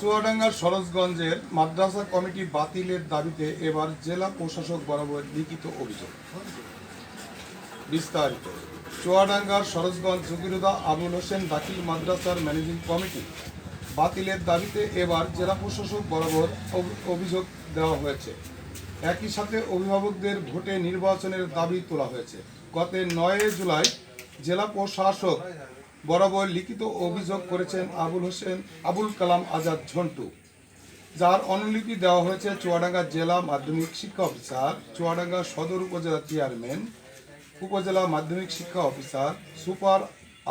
চুয়াডাঙ্গার সরোজগঞ্জের মাদ্রাসা কমিটি বাতিলের দাবিতে এবার জেলা প্রশাসক বরাবর লিখিত অভিযোগ। বিস্তারিত। চুয়াডাঙ্গার সরোজগঞ্জ জকিরুদা আবুল হোসেন দাখিল মাদ্রাসার ম্যানেজিং কমিটি বাতিলের দাবিতে এবার জেলা প্রশাসক বরাবর অভ- অভিযোগ দেওয়া হয়েছে। একই সাথে অভিভাবকদের ভোটে নির্বাচনের দাবি তোলা হয়েছে। গত নয় জুলাই জেলা প্রশাসক বরাবর লিখিত অভিযোগ করেছেন আবুল হোসেন, আবুল কালাম আজাদ ঝন্টু। যার অনুলিপি দেওয়া হয়েছে চুয়াডাঙ্গা জেলা মাধ্যমিক শিক্ষা অফিসার, চুয়াডাঙ্গা সদর উপজেলা চেয়ারম্যান, উপজেলা মাধ্যমিক শিক্ষা অফিসার সুপার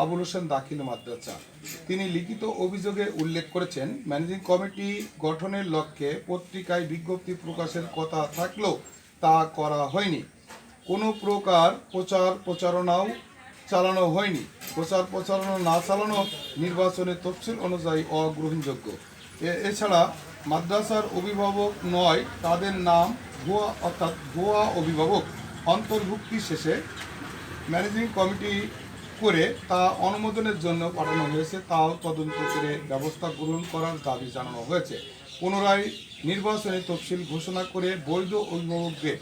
আবুল হোসেন দাখিল মাদ্রাসা। তিনি লিখিত অভিযোগে উল্লেখ করেছেন, ম্যানেজিং কমিটি গঠনের লক্ষ্যে পত্রিকায় বিজ্ঞপ্তি প্রকাশের কথা থাকলেও তা করা হয়নি। কোনো প্রকার প্রচার প্রচারণাও চালানো হয়নি। প্রচার প্রচারণা না চালানো নির্বাচনের তফসিল অনুযায়ী অগ্রহণযোগ্য। এছাড়া মাদ্রাসার অভিভাবক নয়, তাদের নাম ভুয়া, অর্থাৎ ভুয়া অভিভাবক। অন্তর্ভুক্তি শেষে ম্যানেজিং কমিটি করে তা অনুমোদনের জন্য পাঠানো হয়েছে, তাও তদন্ত করে ব্যবস্থা গ্রহণ করার দাবি জানানো হয়েছে। পুনরায় নির্বাচনী তফসিল ঘোষণা করে বৈধ অভিভাবকদের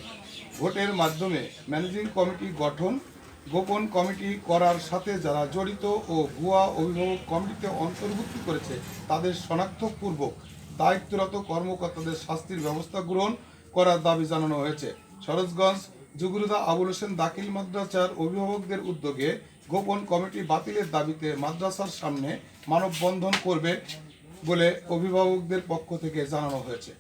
ভোটের মাধ্যমে ম্যানেজিং কমিটি গঠন গোপন কমিটি করার সাথে যারা জড়িত ও ভুয়া অভিভাবক কমিটিতে অন্তর্ভুক্ত করেছে, তাদের শনাক্তপূর্বক দায়িত্বরত কর্মকর্তাদের শাস্তির ব্যবস্থা গ্রহণ করার দাবি জানানো হয়েছে। সরোজগঞ্জ জুগুরুদা আবুল হোসেন দাখিল মাদ্রাসার অভিভাবকদের উদ্যোগে গোপন কমিটি বাতিলের দাবিতে মাদ্রাসার সামনে মানববন্ধন করবে বলে অভিভাবকদের পক্ষ থেকে জানানো হয়েছে।